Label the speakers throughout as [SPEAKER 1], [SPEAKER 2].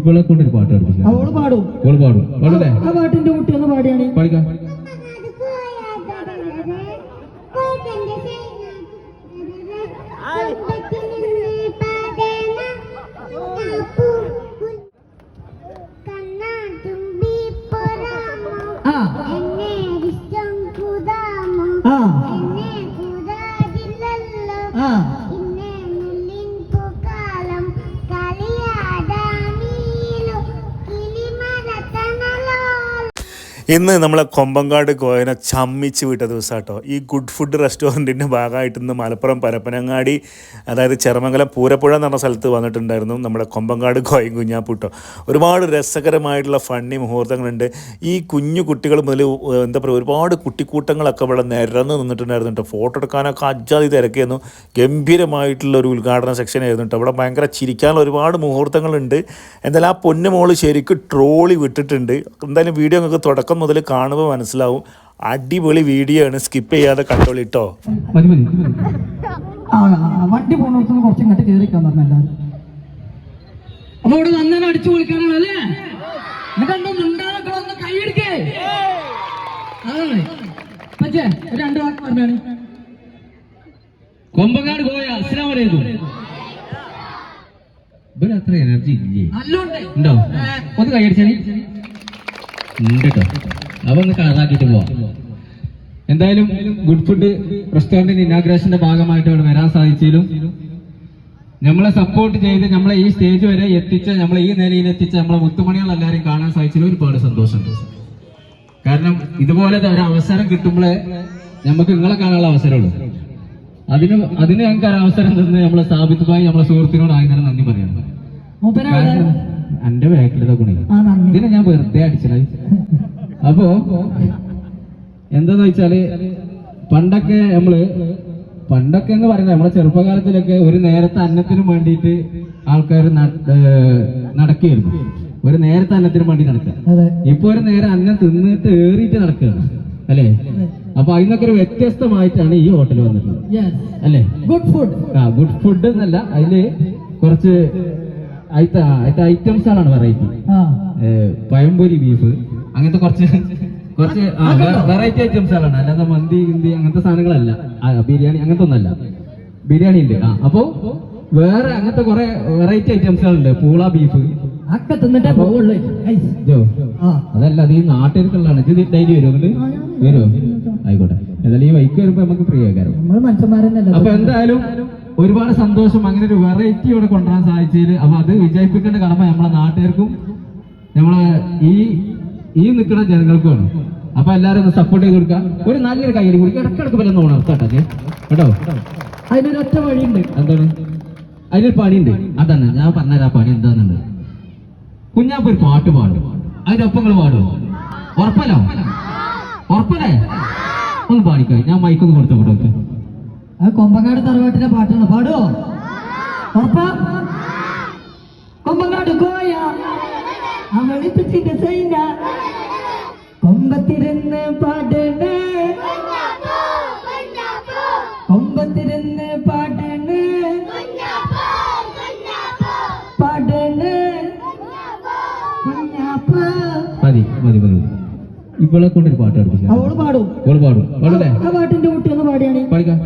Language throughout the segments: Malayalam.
[SPEAKER 1] ഇവളെ കൊണ്ട് ഒരു പാട്ട് പഠിപ്പിക്കാം
[SPEAKER 2] അവൾ പാടും.
[SPEAKER 1] ഇവൾ പാടും. പാടല്ലേ
[SPEAKER 2] ആ പാട്ടിന്റെ കുട്ടി ഒന്ന് പാടിയാണ്.
[SPEAKER 1] പഠിക്കാം
[SPEAKER 2] ആ ആ. ആ.
[SPEAKER 3] ഇന്ന് നമ്മളെ കൊമ്പങ്കാട് കോയനെ ചമ്മിച്ച് വിട്ട ദിവസം കേട്ടോ ഈ ഗുഡ് ഫുഡ് റെസ്റ്റോറന്റിന്റെ ഭാഗമായിട്ട് ഇന്ന് മലപ്പുറം പരപ്പനങ്ങാടി അതായത് ചെറുമംഗലം പൂരപ്പുഴ എന്ന് പറഞ്ഞ സ്ഥലത്ത് വന്നിട്ടുണ്ടായിരുന്നു നമ്മുടെ കൊമ്പങ്കാട് കോയൻ കുഞ്ഞാപ്പൂട്ടോ. ഒരുപാട് രസകരമായിട്ടുള്ള ഫണ്ണി മുഹൂർത്തങ്ങളുണ്ട്. ഈ കുഞ്ഞു കുട്ടികൾ മുതൽ എന്താ പറയുക ഒരുപാട് കുട്ടിക്കൂട്ടങ്ങളൊക്കെ ഇവിടെ നിരന്ന് നിന്നിട്ടുണ്ടായിരുന്നു കേട്ടോ. ഫോട്ടോ എടുക്കാനൊക്കെ അജാതി തിരക്കിയെന്നു ഗംഭീരമായിട്ടുള്ള ഒരു ഉദ്ഘാടന സെക്ഷൻ ആയിരുന്നു കേട്ടോ. അവിടെ ഭയങ്കര ചിരിക്കാനുള്ള ഒരുപാട് മുഹൂർത്തങ്ങളുണ്ട്. എന്തായാലും ആ പൊന്നുമോൾ ശരിക്കും ട്രോളി വിട്ടിട്ടുണ്ട്. എന്തായാലും വീഡിയോ നിങ്ങൾക്ക് തുടക്കം മുതൽ കാണുമ്പോൾ മനസ്സിലാവും. അടിപൊളി വീഡിയോ ആണ്. സ്കിപ്പ് ചെയ്യാതെ കണ്ടോളി കേട്ടോ
[SPEAKER 1] മതി മതി
[SPEAKER 2] ആ ആ, വണ്ടി കുറച്ച് ഇങ്ങോട്ട് കയറിക്കാൻ പറഞ്ഞു എല്ലാവരും. അപ്പൊ ഇവിടെ നന്നായി അടിച്ചു പൊളിക്കാനാണ് അല്ലേ? എന്നിട്ട് എന്റെ മുണ്ടാനൊക്കെ ഒന്ന് കൈയെടുക്കേ അതാണ് പറ്റേ രണ്ട് വാക്ക് പറഞ്ഞാണ്.
[SPEAKER 1] കൊമ്പങ്ങാട് പോയ അസ്ലാം വലൈക്കും ഇവരത്ര എനർജി ഇല്ലേ? ഉണ്ടോ? ഒന്ന് കൈയടിച്ചാൽ കേട്ടോ അപ്പൊ ഒന്ന് കണക്കാക്കിയിട്ട് പോവാം. എന്തായാലും ഗുഡ് ഫുഡ് റെസ്റ്റോറന്റിന്റെ ഇനാഗ്രേഷന്റെ ഭാഗമായിട്ട് ഇവിടെ വരാൻ സാധിച്ചാലും. നമ്മളെ സപ്പോർട്ട് ചെയ്ത് നമ്മളെ ഈ സ്റ്റേജ് വരെ എത്തിച്ച നമ്മളെ ഈ നിലയിൽ എത്തിച്ച നമ്മളെ മുത്തുമണികൾ എല്ലാവരും കാണാൻ സാധിച്ചതിൽ ഒരുപാട് സന്തോഷമുണ്ട്. കാരണം ഇതുപോലത്തെ ഒരു അവസരം കിട്ടുമ്പോഴേ നമുക്ക് നിങ്ങളെ കാണാനുള്ള അവസരമുള്ളൂ. അതിന് അതിന് ഞങ്ങൾക്ക് അവസരം തന്നെ നമ്മളെ സ്ഥാപിതമായി നമ്മളെ സുഹൃത്തിനോട് ആയി നന്ദി പറയണം. എന്റെ ബാക്കിൽ
[SPEAKER 2] ആ
[SPEAKER 1] ഇതിനെ ഞാൻ വെറുതെ അടിച്ചത്. അപ്പോ എന്താന്ന് വെച്ചാൽ പണ്ടൊക്കെ നമ്മൾ പണ്ടൊക്കെ എന്ന് പറയുന്നത് നമ്മളെ ചെറുപ്പകാലത്തിലൊക്കെ ഒരു നേരത്തെ അന്നത്തിനും വേണ്ടിയിട്ട് ആൾക്കാർ നടക്കുകയായിരുന്നു. ഒരു നേരത്തെ അന്നത്തിനും വേണ്ടി നടക്കുക. ഇപ്പൊ ഒരു നേരം അന്നം തിന്നിട്ട് ഏറിയിട്ട് നടക്കുകയാണ് അല്ലേ? അപ്പൊ അതിനൊക്കെ ഒരു വ്യത്യസ്തമായിട്ടാണ് ഈ ഹോട്ടൽ വന്നിട്ടുള്ളത്. അല്ലേ?
[SPEAKER 2] ഗുഡ് ഫുഡ്
[SPEAKER 1] ആ ഗുഡ് ഫുഡ് എന്നല്ല അതിൽ കുറച്ച് അതിന്റെ ആണ് വെറൈറ്റി പഴംപൊരി ബീഫ് അങ്ങനത്തെ കുറച്ച് കുറച്ച് വെറൈറ്റി ഐറ്റംസ് ആണ് അല്ലാതെ മന്തി ഹിന്ദി അങ്ങനത്തെ സാധനങ്ങളല്ല. ബിരിയാണി അങ്ങനത്തെ ഒന്നല്ല. ബിരിയാണി ഉണ്ട്. ആ അപ്പോ വേറെ അങ്ങനത്തെ കുറെ വെറൈറ്റി ഐറ്റംസുകളുണ്ട് പൂള ബീഫ്
[SPEAKER 2] അക്ക തിന്നിട്ടേ
[SPEAKER 1] അതല്ല അത് ഈ നാട്ടിലേക്കുള്ളതാണ് ഇത് ഡെയിലി വരും? അങ്ങോട്ട് വരുമോ ആയിക്കോട്ടെ. ഏതായാലും ഈ വൈക്ക് വരുമ്പോ നമുക്ക് ഫ്രീ
[SPEAKER 2] ആക്കാറുണ്ട്
[SPEAKER 1] അപ്പൊ എന്തായാലും ഒരുപാട് സന്തോഷം. അങ്ങനെ ഒരു വെറൈറ്റി ഇവിടെ കൊണ്ടുവരാൻ സാധിച്ചതിൽ അപ്പൊ അത് വിജയിപ്പിക്കേണ്ട കടമ നമ്മളെ നാട്ടുകാർക്കും നമ്മളെ ഈ ഈ നിൽക്കുന്ന ജനങ്ങൾക്കുമാണ്. അപ്പൊ എല്ലാരും ഒന്ന് സപ്പോർട്ട് ചെയ്ത് കൊടുക്കുക. ഒരു നല്ലൊരു കയ്യടി കൊടുക്കുക ഇടക്കിടക്ക് വല്ല ഉണർത്താട്ടോ ഇത്. കേട്ടോ?
[SPEAKER 2] അതിനൊരൊറ്റ വഴിയുണ്ട്.
[SPEAKER 1] എന്താണ്? അതിനൊരു പണിയുണ്ട്. അതന്നെ. ഞാൻ പറഞ്ഞുതരാം ആ പണി എന്താണെന്നുണ്ട് കുഞ്ഞാപ്പ് ഒരു പാട്ട് പാടും. അതിന്റെ ഒപ്പം നിങ്ങൾ ഉറപ്പല്ലോ? ഉറപ്പല്ലേ? ഒന്ന് പാടിക്കോ? ഞാൻ മൈക്കൊന്ന് കൊടുത്തോട്ടെ കൊടുത്തു
[SPEAKER 2] ആ കൊമ്പങ്ങാട് തറവാട്ടിലെ പാട്ടാണ്? പാടുവോ ഉറപ്പാ? കൊമ്പങ്ങാട് കോയ സൈന. കൊമ്പത്തിരുന്ന് പാടണേ. കൊമ്പത്തിരുന്ന് പാടണേ. പാടണേ.
[SPEAKER 1] മതി മതി മതി. ഇവളെ കൊണ്ട് ഒരു പാട്ട് പാടും
[SPEAKER 2] അവൾ പാടും.
[SPEAKER 1] പാടും. പാടില്ലേ
[SPEAKER 2] ആ പാട്ടിന്റെ കുട്ടി ഒന്ന് പാടിയാണ്.
[SPEAKER 1] പാടിക്കാം?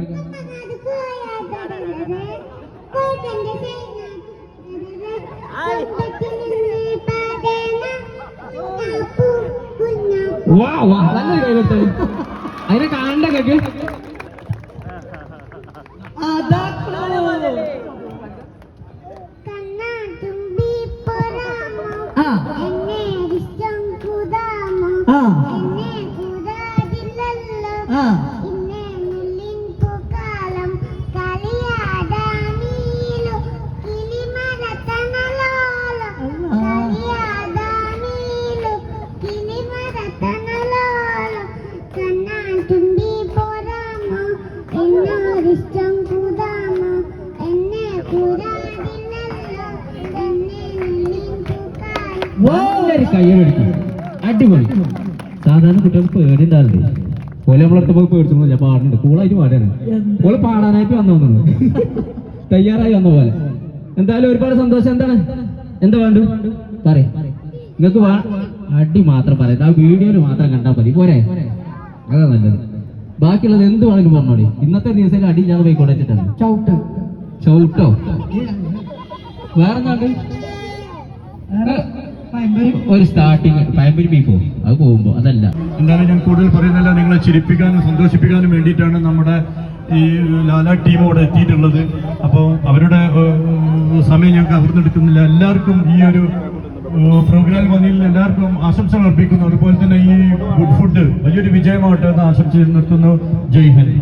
[SPEAKER 1] വാ വാ. നല്ല കൈ കൊടുത്തത് അതിനെ കാണണ്ട കേക്ക്?
[SPEAKER 4] പൂക്കാലം
[SPEAKER 1] നല്ലൊരു അടിപൊളി. സാധാരണ കുട്ടികൾക്ക് പേടി ഉണ്ടാവില്ലേ പോലെ നമ്മളടുത്ത് പോയി പേടിച്ചു ഞാൻ പാടുന്നുണ്ട്. കൂളായിട്ട് പാടാണ് ഓൾ പാടാനായിട്ട് വന്നു തോന്നുന്നു. തയ്യാറായി വന്ന പോലെ. എന്തായാലും ഒരുപാട് സന്തോഷം. എന്താണ്? എന്താ വേണ്ടു? പറയ്. നിങ്ങൾക്ക് വാ അടി മാത്രം പറയാം. ആ വീഡിയോയിൽ മാത്രം കണ്ടാൽ മതി. പോരെ? അതാ നല്ലത്. ബാക്കിയുള്ളത് എന്ത് വേണമെങ്കിലും പറഞ്ഞോളി ഇന്നത്തെ ദിവസം അടി ഞാൻ പോയി കൊടുത്തിട്ടാണ്
[SPEAKER 2] ചവിട്ട്.
[SPEAKER 1] ചവിട്ടോ? വേറെ നാണ്ട് ഒരു സ്റ്റാർട്ടിങ് പയമ്പരി ബീഫോ അത് പോകുമ്പോ അതല്ല.
[SPEAKER 5] എന്താണ് ഞാൻ കൂടുതൽ പറയുന്നില്ല നിങ്ങളെ ചിരിപ്പിക്കാനും സന്തോഷിപ്പിക്കാനും വേണ്ടിയിട്ടാണ് നമ്മുടെ ഈ ലാല ടീം അവിടെ എത്തിയിട്ടുള്ളത്. അപ്പോൾ അവരുടെ സമയം ഞാൻ അവർന്നെടുക്കുന്നില്ല എല്ലാവർക്കും ഈ ഒരു പ്രോഗ്രാം വന്നതിൽ എല്ലാവർക്കും ആശംസകൾ അർപ്പിക്കുന്നു. അതുപോലെ തന്നെ ഈ ഗുഡ് ഫുഡ് വലിയൊരു വിജയമാവട്ടെ എന്ന് ആശംസ നിർത്തുന്നു. ജയ് ഹിന്ദ്.